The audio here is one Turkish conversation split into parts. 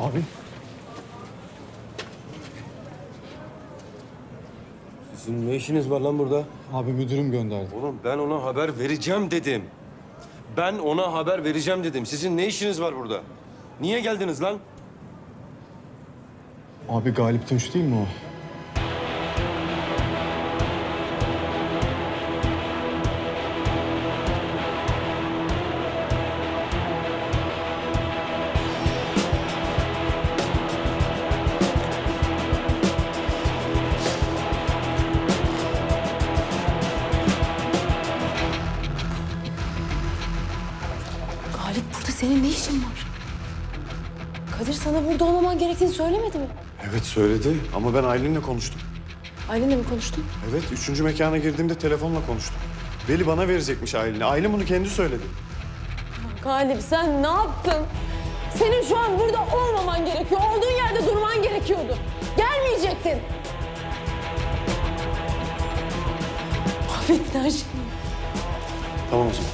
Abi. Sizin ne işiniz var lan burada? Abi müdürüm gönderdi. Oğlum ben ona haber vereceğim dedim. Ben ona haber vereceğim dedim. Sizin ne işiniz var burada? Niye geldiniz lan? Abi Galip Tunç değil mi o? Galip burada senin ne işin var? Kadir sana burada olmaman gerektiğini söylemedi mi? Evet söyledi ama ben Aylin'le konuştum. Aylin'le mi konuştun? Evet üçüncü mekana girdiğimde telefonla konuştum. Veli bana verecekmiş Aylin'i. Aylin bunu kendi söyledi. Galip sen ne yaptın? Senin şu an burada olmaman gerekiyor. Olduğun yerde durman gerekiyordu. Gelmeyecektin. Mahvettin her şeyi. Tamam o zaman.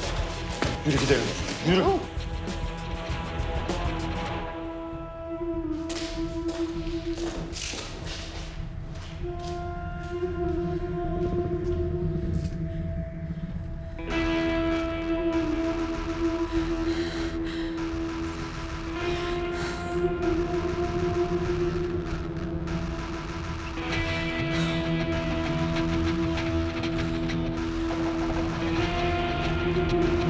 Yürü gidelim. Yürü. Bir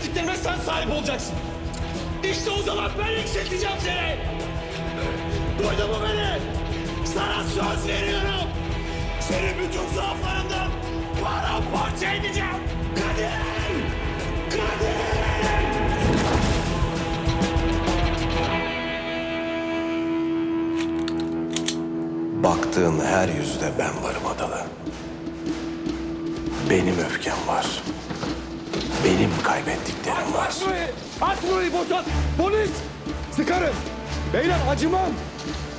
kaybettiklerime sen sahip olacaksın. İşte o zaman ben yükselteceğim seni. Duydun mu beni? Sana söz veriyorum. Seni bütün zaaflarından paramparça edeceğim. Kadir! Kadir! Baktığın her yüzde ben varım Adalı. Benim öfkem var. Benim kaybettiklerim var. At burayı boşalt! Polis! Sıkarım! Beyler acımam!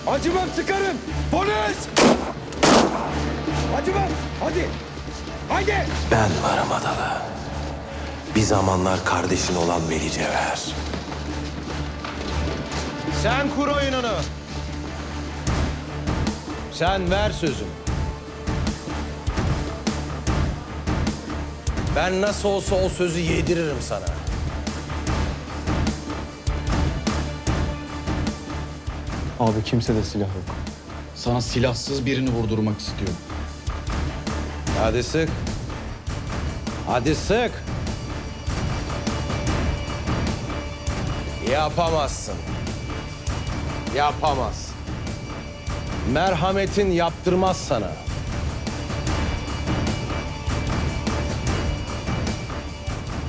Acımam sıkarım! Polis! Acımam! Hadi! Haydi! Ben varım Adalı. Bir zamanlar kardeşin olan Veli Cevher. Sen kur oyununu. Sen ver sözünü. Ben nasıl olsa o sözü yediririm sana. Abi kimsede silah yok. Sana silahsız birini vurdurmak istiyorum. Hadi sık. Hadi sık. Yapamazsın. Yapamazsın. Merhametin yaptırmaz sana.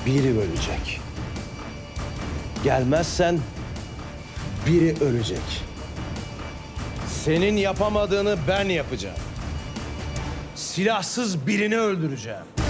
Biri ölecek. Gelmezsen biri ölecek. Senin yapamadığını ben yapacağım. Silahsız birini öldüreceğim.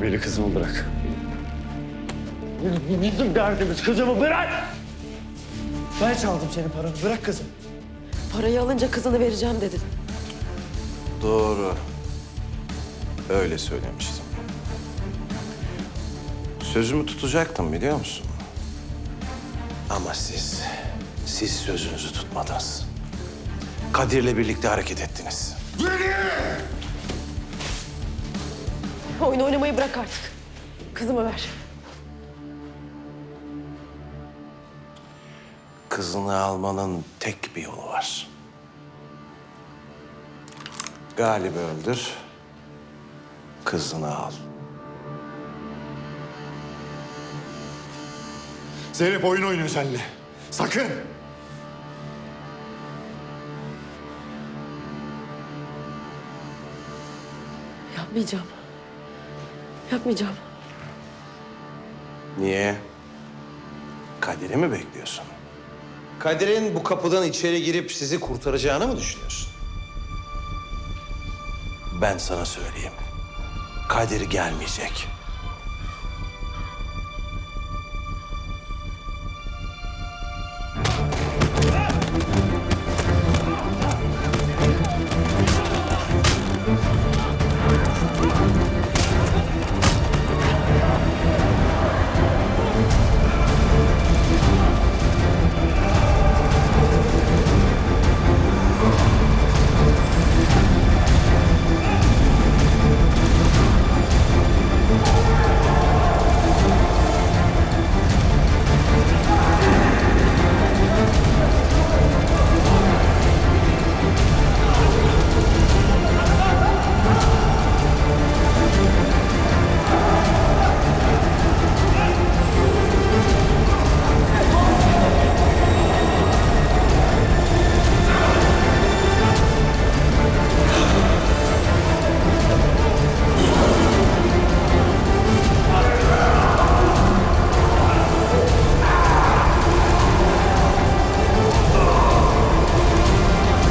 Veli kızımı bırak. Bizim derdimiz kızımı bırak! Ben çaldım senin paranı. Bırak kızım. Parayı alınca kızını vereceğim dedin. Doğru. Öyle söylemiştim. Sözümü tutacaktım biliyor musun? Ama siz, siz sözünüzü tutmadınız. Kadir'le birlikte hareket ettiniz. Oyun oynamayı bırak artık. Kızımı ver. Kızını almanın tek bir yolu var. Galip'i öldür, kızını al. Zeynep oyun oynuyor seninle. Sakın! Yapmayacağım. Yapmayacağım. Niye? Kadir'i mi bekliyorsun? Kadir'in bu kapıdan içeri girip sizi kurtaracağını mı düşünüyorsun? Ben sana söyleyeyim. Kadir gelmeyecek.